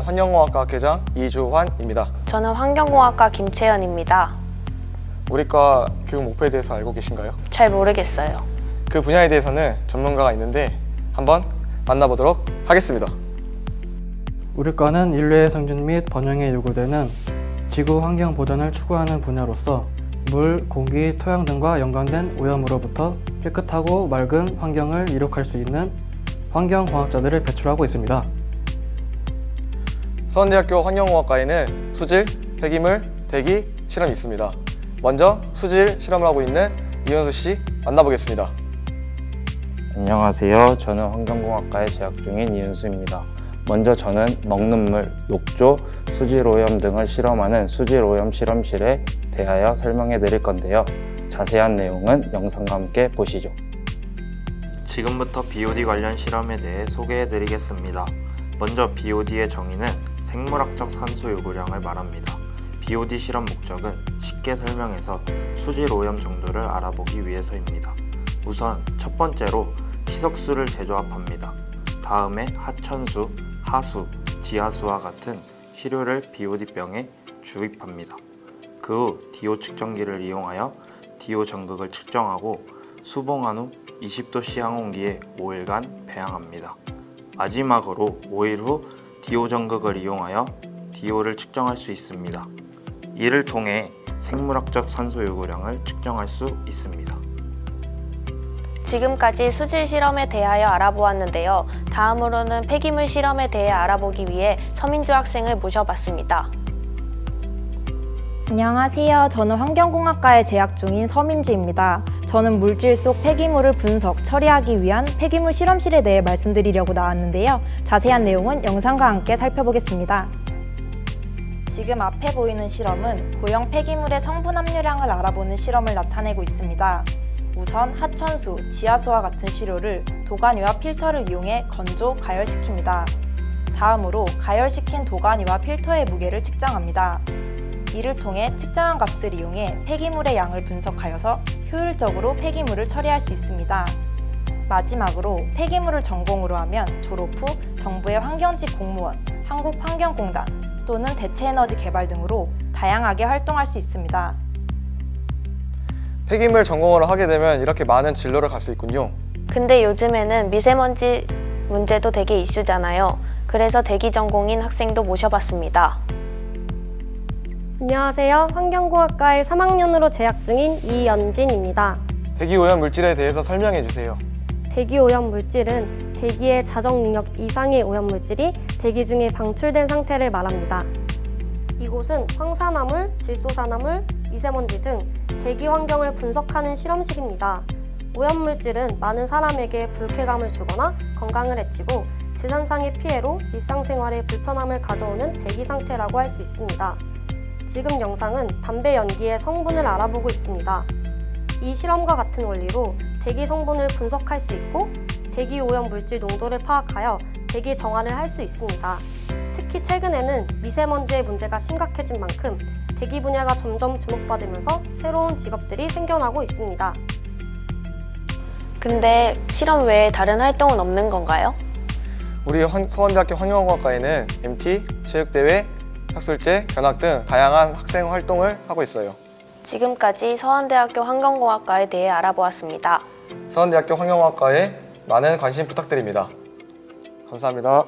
환경공학과 학회장 이주환입니다. 저는 환경공학과 김채연입니다. 우리 과 교육 목표에 대해서 알고 계신가요? 잘 모르겠어요. 그 분야에 대해서는 전문가가 있는데 한번 만나보도록 하겠습니다. 우리 과는 인류의 생존 및 번영에 요구되는 지구 환경 보전을 추구하는 분야로서 물, 공기, 토양 등과 연관된 오염으로부터 깨끗하고 맑은 환경을 이룩할 수 있는 환경공학자들을 배출하고 있습니다. 서원대학교 환경공학과에는 수질, 폐기물, 대기 실험이 있습니다. 먼저 수질 실험을 하고 있는 이현수 씨 만나보겠습니다. 안녕하세요. 저는 환경공학과에 재학 중인 이은수입니다. 먼저 저는 먹는 물, 욕조, 수질 오염 등을 실험하는 수질 오염 실험실에 대하여 설명해 드릴 건데요. 자세한 내용은 영상과 함께 보시죠. 지금부터 BOD 관련 실험에 대해 소개해 드리겠습니다. 먼저 BOD의 정의는 생물학적 산소 요구량을 말합니다. BOD 실험 목적은 쉽게 설명해서 수질 오염 정도를 알아보기 위해서입니다. 우선 첫 번째로 희석수를 재조합합니다. 다음에 하천수, 하수, 지하수와 같은 시료를 BOD병에 주입합니다. 그 후 DO 측정기를 이용하여 DO 전극을 측정하고 수봉한 후 20도씨 항온기에 5일간 배양합니다. 마지막으로 5일 후 DO 전극을 이용하여 DO를 측정할 수 있습니다. 이를 통해 생물학적 산소 요구량을 측정할 수 있습니다. 지금까지 수질 실험에 대하여 알아보았는데요. 다음으로는 폐기물 실험에 대해 알아보기 위해 서민주 학생을 모셔봤습니다. 안녕하세요. 저는 환경공학과에 재학 중인 서민주입니다. 저는 물질 속 폐기물을 분석, 처리하기 위한 폐기물 실험실에 대해 말씀드리려고 나왔는데요. 자세한 내용은 영상과 함께 살펴보겠습니다. 지금 앞에 보이는 실험은 고형 폐기물의 성분 함유량을 알아보는 실험을 나타내고 있습니다. 우선 하천수, 지하수와 같은 시료를 도가니와 필터를 이용해 건조, 가열시킵니다. 다음으로 가열시킨 도가니와 필터의 무게를 측정합니다. 이를 통해 측정한 값을 이용해 폐기물의 양을 분석하여서 효율적으로 폐기물을 처리할 수 있습니다. 마지막으로 폐기물을 전공으로 하면 졸업 후 정부의 환경직 공무원, 한국환경공단 또는 대체에너지 개발 등으로 다양하게 활동할 수 있습니다. 폐기물 전공을 하게 되면 이렇게 많은 진로를 갈 수 있군요. 근데 요즘에는 미세먼지 문제도 되게 이슈잖아요. 그래서 대기 전공인 학생도 모셔봤습니다. 안녕하세요. 환경공학과의 3학년으로 재학 중인 이연진입니다. 대기 오염 물질에 대해서 설명해 주세요. 대기 오염 물질은 대기의 자정 능력 이상의 오염 물질이 대기 중에 방출된 상태를 말합니다. 이곳은 황산화물, 질소산화물, 미세먼지 등 대기 환경을 분석하는 실험실입니다. 오염 물질은 많은 사람에게 불쾌감을 주거나 건강을 해치고 지산상의 피해로 일상생활에 불편함을 가져오는 대기 상태라고 할 수 있습니다. 지금 영상은 담배 연기의 성분을 알아보고 있습니다. 이 실험과 같은 원리로 대기 성분을 분석할 수 있고 대기 오염 물질 농도를 파악하여 대기 정화를 할 수 있습니다. 특히 최근에는 미세먼지의 문제가 심각해진 만큼 대기 분야가 점점 주목받으면서 새로운 직업들이 생겨나고 있습니다. 근데 실험 외에 다른 활동은 없는 건가요? 우리 환- 서원대학교 환경공학과에는 MT, 체육대회, 학술제, 견학 등 다양한 학생 활동을 하고 있어요. 지금까지 서원대학교 환경공학과에 대해 알아보았습니다. 서원대학교 환경공학과에 많은 관심 부탁드립니다. 감사합니다.